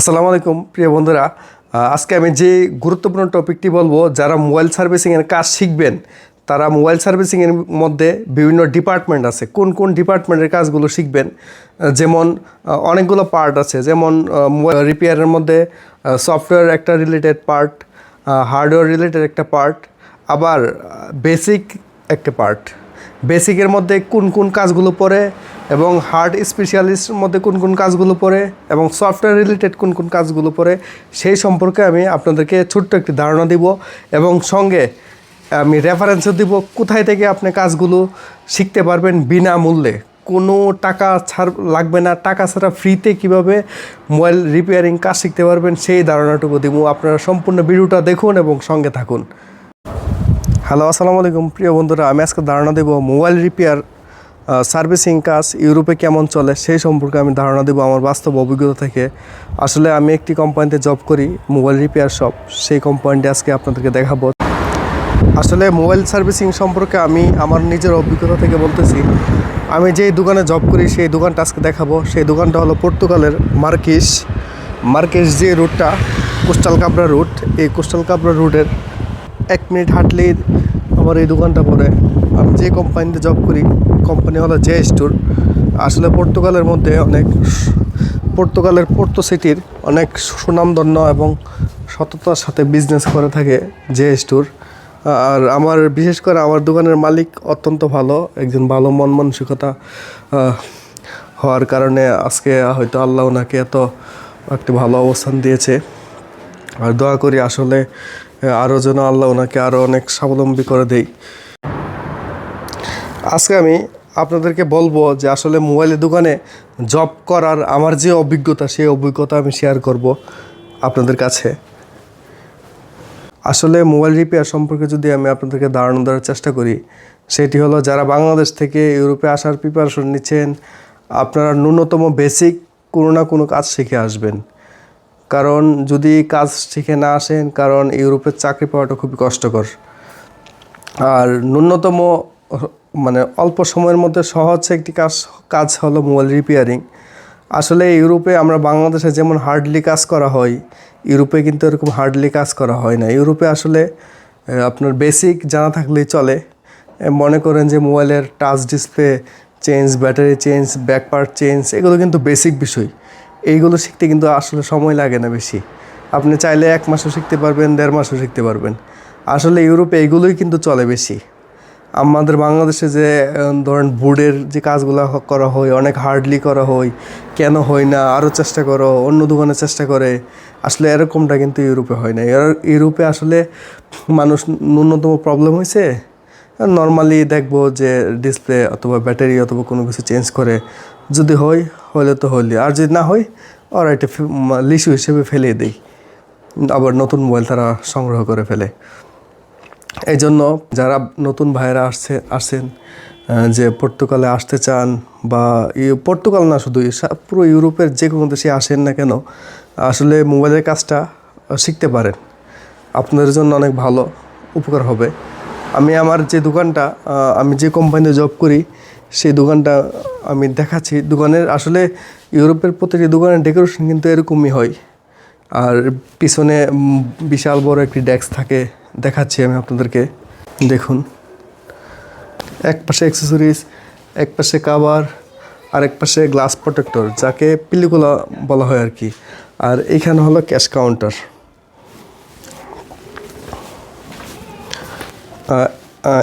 আসসালামু আলাইকুম, প্রিয় বন্ধুরা। আজকে আমি যে গুরুত্বপূর্ণ টপিকটি বলব, যারা মোবাইল সার্ভিসিংয়ের কাজ শিখবেন, তারা মোবাইল সার্ভিসিংয়ের মধ্যে বিভিন্ন ডিপার্টমেন্ট আছে। কোন কোন ডিপার্টমেন্টের কাজগুলো শিখবেন? যেমন অনেকগুলো পার্ট আছে। যেমন রিপেয়ারের মধ্যে সফটওয়্যার একটা রিলেটেড পার্ট হার্ডওয়্যার রিলেটেড একটা পার্ট আবার বেসিক একটা পার্ট বেসিকের মধ্যে কোন কোন কাজগুলো পড়ে এবং হার্ড স্পেশালিস্টের মধ্যে কোন কোন কাজগুলো পড়ে এবং সফটওয়্যার রিলেটেড কোন কোন কাজগুলো পড়ে, সেই সম্পর্কে আমি আপনাদেরকে ছোট্ট একটি ধারণা দিব এবং সঙ্গে আমি রেফারেন্সও দিব কোথায় থেকে আপনি কাজগুলো শিখতে পারবেন বিনামূল্যে। কোনো টাকা ছাড় লাগবে না, টাকা ছাড়া ফ্রিতে কীভাবে মোবাইল রিপেয়ারিং কাজ শিখতে পারবেন, সেই ধারণাটুকু দিব। আপনারা সম্পূর্ণ ভিডিওটা দেখুন এবং সঙ্গে থাকুন। হ্যালো, আসসালামু আলাইকুম। প্রিয় বন্ধুরা, আমি আজকে ধারণা দেব মোবাইল রিপেয়ার সার্ভিসিং কাজ ইউরোপে কেমন চলে সেই সম্পর্কে আমি ধারণা দেবো আমার বাস্তব অভিজ্ঞতা থেকে। আসলে আমি একটি কোম্পানিতে জব করি মোবাইল রিপেয়ার শপ সেই কোম্পানিটি আজকে আপনাদেরকে দেখাবো। আসলে মোবাইল সার্ভিসিং সম্পর্কে আমি আমার নিজের অভিজ্ঞতা থেকে বলতেছি, আমি যেই দোকানে জব করি সেই দোকানটা আজকে দেখাবো। সেই দোকানটা হলো পর্তুগালের মার্কিস মার্কিস যে রুটটা কোস্টাল কাবরা রুট এই কোস্টাল কাবরা রুটের এক মিনিট হাঁটলেই আমার এই দোকানটা পড়ে। আমি যে কোম্পানিতে জব করি কোম্পানি হলো জে স্টোর আসলে পর্তুগালের মধ্যে অনেক পর্তুগালের পোর্তো সিটির অনেক সুনামধন্য এবং সততার সাথে বিজনেস করে থাকে জে স্টোর আর আমার, বিশেষ করে আমার দোকানের মালিক অত্যন্ত ভালো, একজন ভালো মন মানসিকতা হওয়ার কারণে আজকে হয়তো আল্লাহ ওনাকে এত একটি ভালো অবস্থান দিয়েছে। আর দোয়া করি আসলে আরও যেন আল্লাহ ওনাকে আরও অনেক স্বাবলম্বী করে দেই। আজকে আমি আপনাদেরকে বলব যে আসলে মোবাইলের দোকানে জব করার আমার যে অভিজ্ঞতা, সেই অভিজ্ঞতা আমি শেয়ার করব আপনাদের কাছে। আসলে মোবাইল রিপেয়ার সম্পর্কে যদি আমি আপনাদেরকে ধারণা দেওয়ার চেষ্টা করি, সেটি হলো যারা বাংলাদেশ থেকে ইউরোপে আসার প্রিপারেশন নিচ্ছেন, আপনারা ন্যূনতম বেসিক কোনো না কোনো কাজ শিখে আসবেন। কারণ যদি কাজ শিখে না আসেন, কারণ ইউরোপের চাকরি পাওয়াটা খুবই কষ্টকর। আর ন্যূনতম মানে অল্প সময়ের মধ্যে সহজ একটি কাজ কাজ হলো মোবাইল রিপেয়ারিং। আসলে ইউরোপে আমরা বাংলাদেশে যেমন হার্ডলি কাজ করা হয়, ইউরোপে কিন্তু এরকম হার্ডলি কাজ করা হয় না। ইউরোপে আসলে আপনার বেসিক জানা থাকলেই চলে। মনে করেন যে মোবাইলের touch display change battery change back part change এগুলো কিন্তু বেসিক বিষয়। এইগুলো শিখতে কিন্তু আসলে সময় লাগে না বেশি। আপনি চাইলে এক মাসও শিখতে পারবেন, দেড় মাসও শিখতে পারবেন। আসলে ইউরোপে এইগুলোই কিন্তু চলে বেশি। আমাদের বাংলাদেশে যে ধরেন বোর্ডের যে কাজগুলো করা হয়, অনেক হার্ডলি করা হয়, কেন হয় না আরও চেষ্টা করো, অন্য দোকানে চেষ্টা করে, আসলে এরকমটা কিন্তু ইউরোপে হয় না। ইউরোপে আসলে মানুষ ন্যূনতম প্রবলেম হয়েছে নর্মালি দেখব যে ডিসপ্লে অথবা ব্যাটারি অথবা কোনো কিছু চেঞ্জ করে, যদি হয়, হলে তো হইলে, আর যদি না হয় আর এটা লিস্যু হিসেবে ফেলে দেই, আবার নতুন মোবাইল তারা সংগ্রহ করে ফেলে। এই জন্য যারা নতুন ভাইয়েরা আসছে, আসেন যে পর্তুগালে আসতে চান বা পর্তুগাল না শুধু পুরো ইউরোপের যে কোনো দেশে আসেন না কেন, আসলে মোবাইলের কাজটা শিখতে পারেন। আপনাদের জন্য অনেক ভালো উপকার হবে। আমি আমার যে দোকানটা আমি যে কোম্পানিতে জব করি, সেই দোকানটা আমি দেখাচ্ছি। দোকানের, আসলে ইউরোপের প্রতিটি দোকানের ডেকোরেশন কিন্তু এরকমই হয়। আর পিছনে বিশাল বড় একটি ডেস্ক থাকে। দেখাচ্ছি আমি আপনাদেরকে। দেখুন। এক পাশে অ্যাক্সেসরিজ এক পাশে কাভার আর এক পাশে গ্লাস প্রোটেক্টর যাকে পিলিগুলা বলা হয় আর কি। আর এইখানে হলো ক্যাশ কাউন্টার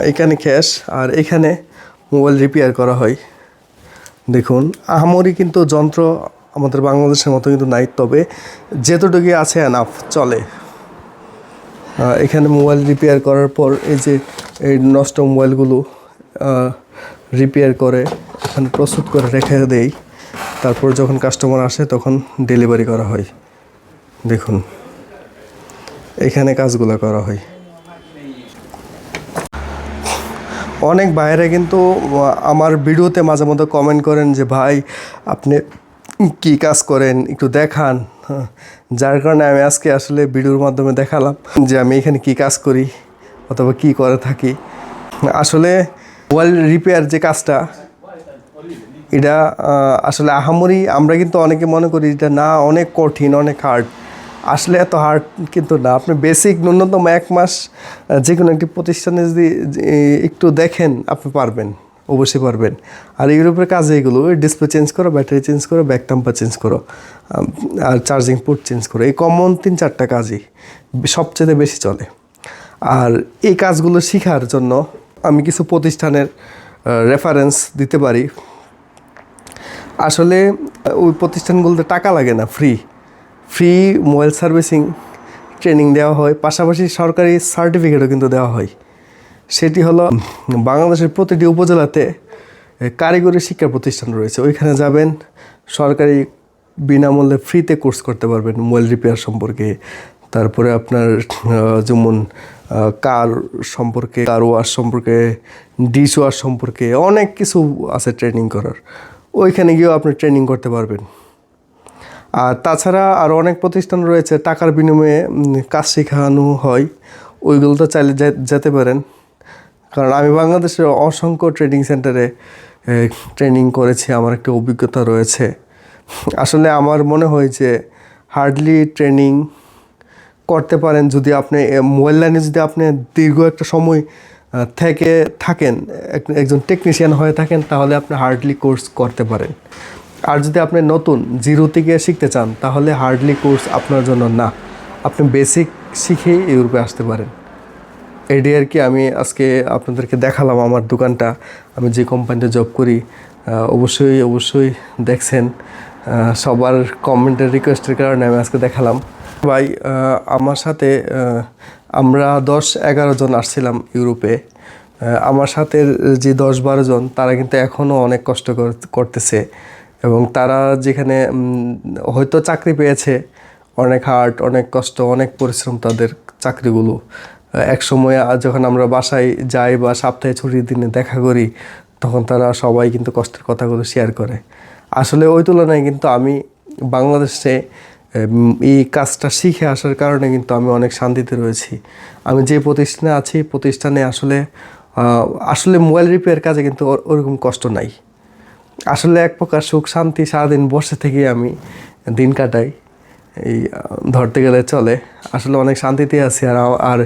এখানে ক্যাশ আর এখানে মোবাইল রিপেয়ার করা হয়। দেখুন, আহামরি কিন্তু যন্ত্র আমাদের বাংলাদেশের মতো কিন্তু নাই, তবে যেতটুকু আছে এনাফ চলে। এখানে মোবাইল রিপেয়ার করার পর এই যে এই নষ্ট মোবাইলগুলো রিপেয়ার করে, এখানে প্রস্তুত করে রেখে দেই। তারপর যখন কাস্টমার আসে তখন ডেলিভারি করা হয়। দেখুন, এখানে কাজগুলো করা হয়। অনেক বাইরে কিন্তু আমার ভিডিওতে মাঝে মধ্যে কমেন্ট করেন যে, ভাই, আপনি কি কাজ করেন? একটু দেখান। যার কারণে আমি আজকে আসলে ভিডিওর মাধ্যমে দেখালাম যে আমি এখানে কি কাজ করি অথবা কি করে থাকি। আসলে মোবাইল রিপেয়ার যে কাজটা, এটা আসলে আহামরি আমরা কিন্তু অনেকে মনে করি এটা না অনেক কঠিন, অনেক হার্ড আসলে এত হার্ড কিন্তু না। আপনি বেসিক ন্যূনতম এক মাস যে কোনো একটি প্রতিষ্ঠানে যদি একটু দেখেন, আপনি পারবেন। অবশ্যই পারবেন। আর ইউরোপের কাজে এগুলো ডিসপ্লে চেঞ্জ করো ব্যাটারি চেঞ্জ করো ব্যাক টাম্পার চেঞ্জ করো আর চার্জিং পোর্ট চেঞ্জ করো। এই কমন তিন চারটা কাজই সবচেয়ে বেশি চলে। আর এই কাজগুলো শেখার জন্য আমি কিছু প্রতিষ্ঠানের রেফারেন্স দিতে পারি। আসলে ওই প্রতিষ্ঠানগুলোতে টাকা লাগে না free free mobile servicing training দেওয়া হয়। পাশাপাশি সরকারি সার্টিফিকেটও কিন্তু দেওয়া হয়। সেটি হলো, বাংলাদেশের প্রতিটি উপজেলাতে কারিগরি শিক্ষা প্রতিষ্ঠান রয়েছে। ওইখানে যাবেন, সরকারি বিনামূল্যে ফ্রিতে কোর্স করতে পারবেন মোবাইল রিপেয়ার সম্পর্কে। তারপরে আপনার যেমন কার সম্পর্কে, কার ওয়াশ সম্পর্কে, ডিশ ওয়াশ সম্পর্কে অনেক কিছু আছে ট্রেনিং করার। ওইখানে গিয়েও আপনি ট্রেনিং করতে পারবেন। আর তাছাড়া আরও অনেক প্রতিষ্ঠান রয়েছে, টাকার বিনিময়ে কাজ শেখানো হয়। ওইগুলোতে চাইলে যে- যেতে পারেন। কারণ আমি বাংলাদেশের অসংখ্য ট্রেনিং সেন্টারে ট্রেনিং করেছি, আমার একটা অভিজ্ঞতা রয়েছে। আসলে আমার মনে হয় যে হার্ডলি ট্রেনিং করতে পারেন যদি আপনি মোবাইল লাইনে যদি আপনি দীর্ঘ একটা সময় থেকে থাকেন, এক- একজন টেকনিশিয়ান হয়ে থাকেন, তাহলে আপনি হার্ডলি কোর্স করতে পারেন। আর যদি আপনি নতুন, জিরো থেকে শিখতে চান, তাহলে হার্ডলি কোর্স আপনার জন্য না। আপনি বেসিক শিখেই ইউরোপে আসতে পারেন। এটি আর কি আমি আজকে আপনাদেরকে দেখালাম আমার দোকানটা। আমি যে কোম্পানিতে জব করি অবশ্যই অবশ্যই দেখছেন সবার কমেন্টের রিকোয়েস্টের কারণে আমি আজকে দেখালাম। ভাই আমার সাথে আমরা দশ এগারো জন আসছিলাম ইউরোপে আমার সাথে যে দশ বারো জন, তারা কিন্তু এখনও অনেক কষ্ট কর- করতেছে। এবং তারা যেখানে হয়তো চাকরি পেয়েছে, অনেক হার্ড অনেক কষ্ট, অনেক পরিশ্রম তাদের চাকরিগুলো। এক সময় যখন আমরা বাসায় যাই বা সপ্তাহে ছুটির দিনে দেখা করি, তখন তারা সবাই কিন্তু কষ্টের কথাগুলো শেয়ার করে। আসলে ওই তুলনায় কিন্তু আমি বাংলাদেশে এই কাজটা শিখে আসার কারণে কিন্তু আমি অনেক শান্তিতে রয়েছি। আমি যে প্রতিষ্ঠানে আছি প্রতিষ্ঠানে আসলে আসলে মোবাইল রিপেয়ার কাজে কিন্তু ওরকম কষ্ট নাই। আসলে এক প্রকার সুখ শান্তি সারাদিন বসে থেকে আমি দিন কাটাই। এই ধরতে গেলে চলে। আসলে অনেক শান্তিতে আছি আর আর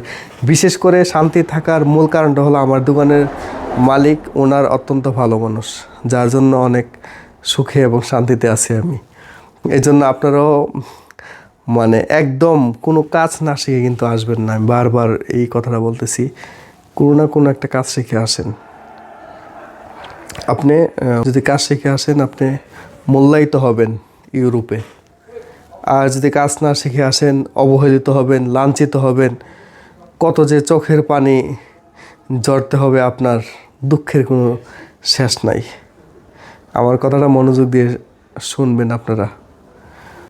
বিশেষ করে শান্তি থাকার মূল কারণটা হলো আমার দোকানের মালিক ওনার অত্যন্ত ভালো মানুষ, যার জন্য অনেক সুখে এবং শান্তিতে আছি আমি। এই জন্য আপনারাও মানে একদম কোনো কাজ না শিখে কিন্তু আসবেন না। আমি বারবার এই কথাটা বলতেছি, কোনো না কোনো একটা কাজ শিখে আসেন। আপনি যদি কাজ শিখে আসেন, আপনি মূল্যায়িত হবেন ইউরোপে। আর যদি কাজ না শিখে আসেন, অবহেলিত হবেন, লাঞ্ছিত হবেন, কত যে চোখের পানি জড়তে হবে আপনার, দুঃখের কোনো শেষ নাই। আমার কথাটা মনোযোগ দিয়ে শুনবেন আপনারা।